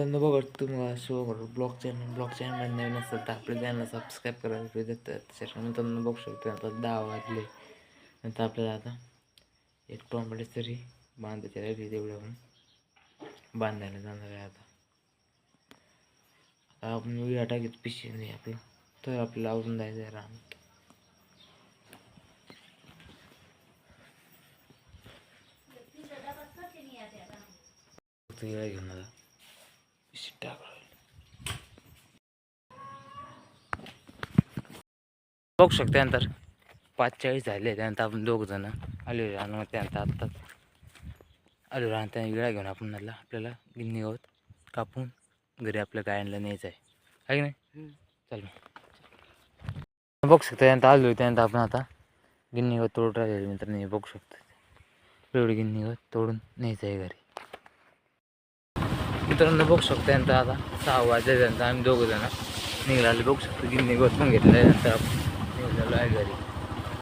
बघा तुम्हाला शो करू ब्लॉग चॅनल ब्लॉग चॅनल नवीन असेल तर आपल्या चॅनल सबस्क्राईब करायला पाहिजे तर त्याच्यामुळे मित्रांनो बघू शकतो आता दहा वाजले नंतर आपल्याला आता एक टोंबडे तरी बांधायचे राहिले तेवढ्या पण बांधायला जाणार आहे आता आता आपण विडा टाकीत पिशवी नाही आपलं तर आपल्याला आवरून जायचं आहे राम विडा घेऊन आता बघू शकतो त्यानंतर पाच चाळीस झाले त्यानंतर आपण दोघ जण आलो मग त्यानंतर आत्ताच आलो आणि त्या विळा घेऊन आपण आला आपल्याला गिन्नी गवत कापून घरी आपल्या गायांना न्यायचं आहे. की नाही? चल बघू शकतो त्यानंतर आलो त्यानंतर आपण आता गिन्नी गवत तोडून राहिलेलं मित्रांनो. हे बघू शकतो. एवढी गिन्नी गवत तोडून न्यायचं आहे घरी. मित्रांनो बघू शकतो यांचा आता सहा वाजल्यानंतर आम्ही दोघं जण निघाले. बघू शकतो गिन्नी गवत पण नंतर आपण. निघालो आहे घरी.